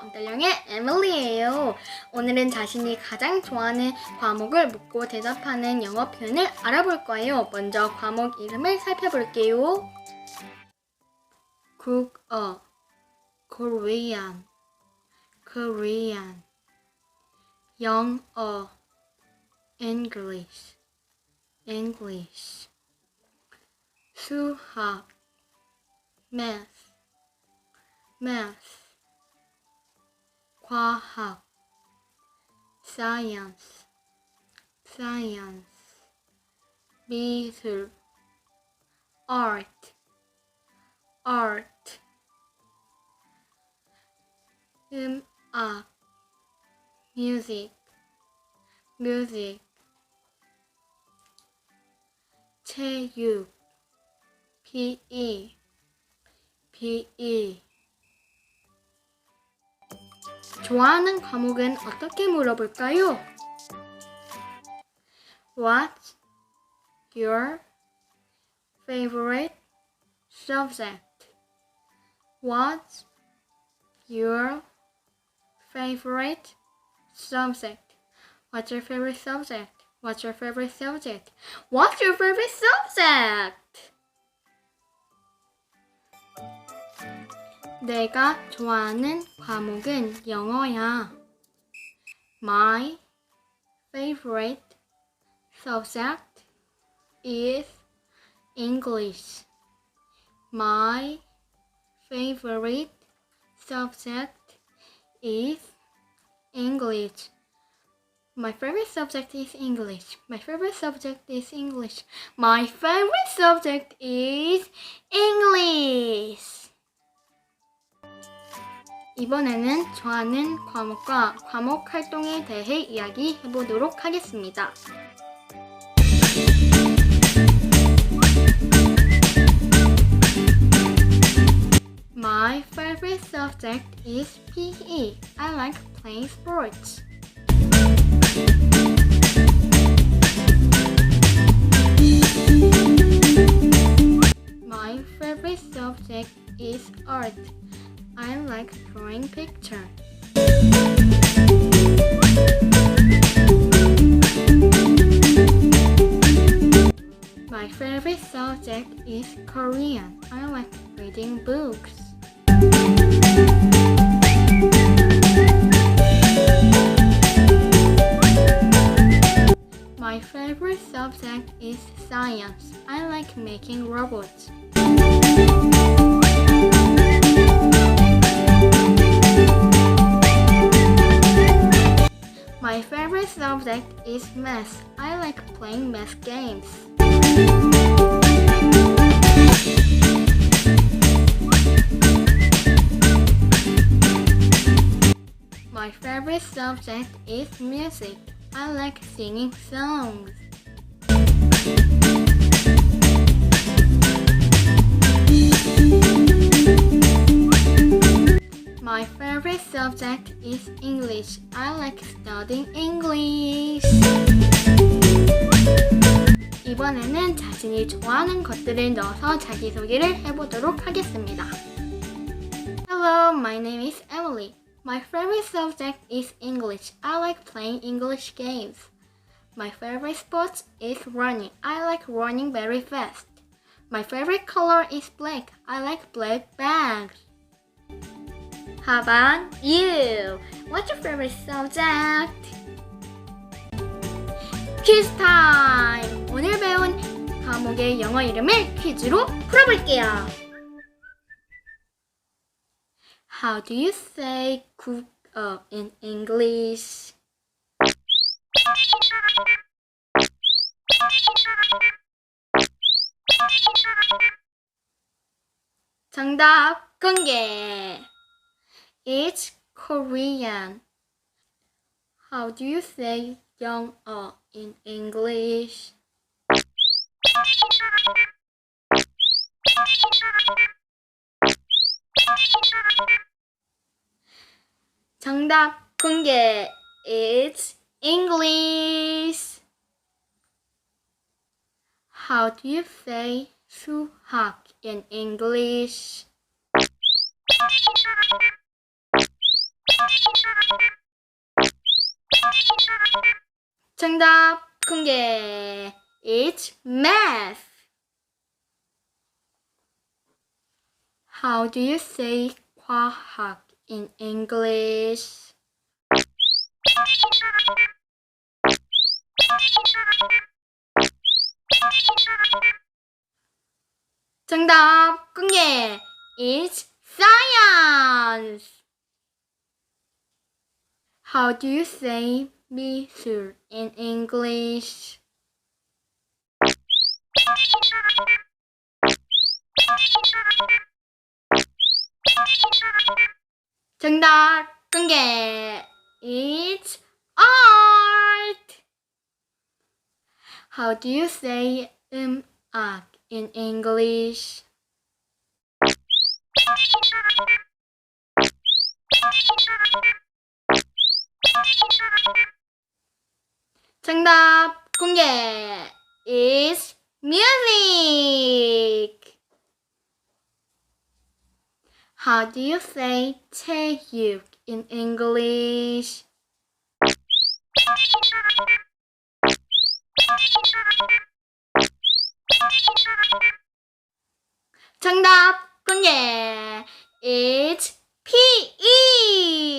언달령의 에밀리예요. 오늘은 자신이 가장 좋아하는 과목을 묻고 대답하는 영어 표현을 알아볼 거예요. 먼저 과목 이름을 살펴볼게요. 국어 Korean. Korean. 영어 English. English. 수학. Math. Math 과학 Science Science 미술 Art Art 음악 Music Music 체육 PE PE 좋아하는 과목은 어떻게 물어볼까요? What's your favorite subject? What's your favorite subject? What's your favorite subject? What's your favorite subject? What's your favorite subject? 내가 좋아하는 과목은 영어야. My favorite subject is English. My favorite subject is English. My favorite subject is English. My favorite subject is English. My favorite subject is English. 이번에는 좋아하는 과목과 과목 활동에 대해 이야기해 보도록 하겠습니다. I like drawing pictures. My favorite subject is Korean. I like reading books. My favorite subject is science. I like making robots. Subject is math. I like playing math games. My favorite subject is music. I like singing songs. My favorite subject is English. I like studying English. 이번에는 자신이 좋아하는 것들을 넣어서 자기소개를 해보도록 하겠습니다. Hello, my name is Emily. My favorite subject is English. I like playing English games. My favorite sport is running. I like running very fast. My favorite color is black. I like black bags. How about you? What's your favorite subject? 퀴즈 타임! 오늘 배운 과목의 영어 이름을 퀴즈로 풀어볼게요. How do you say cook up in English? 정답 공개. It's Korean. How do you say 영어 in English? 정답 공개. It's English. How do you say 수학 in English? 정답 공개. It's math. How do you say 과학 in English? 정답 공개. It's science. How do you say 미술 in English? 정답 공개. It's art. How do you say 음악 in English? 정답 공개. It's music. How do you say 체육 in English? 정답 공개. It's PE.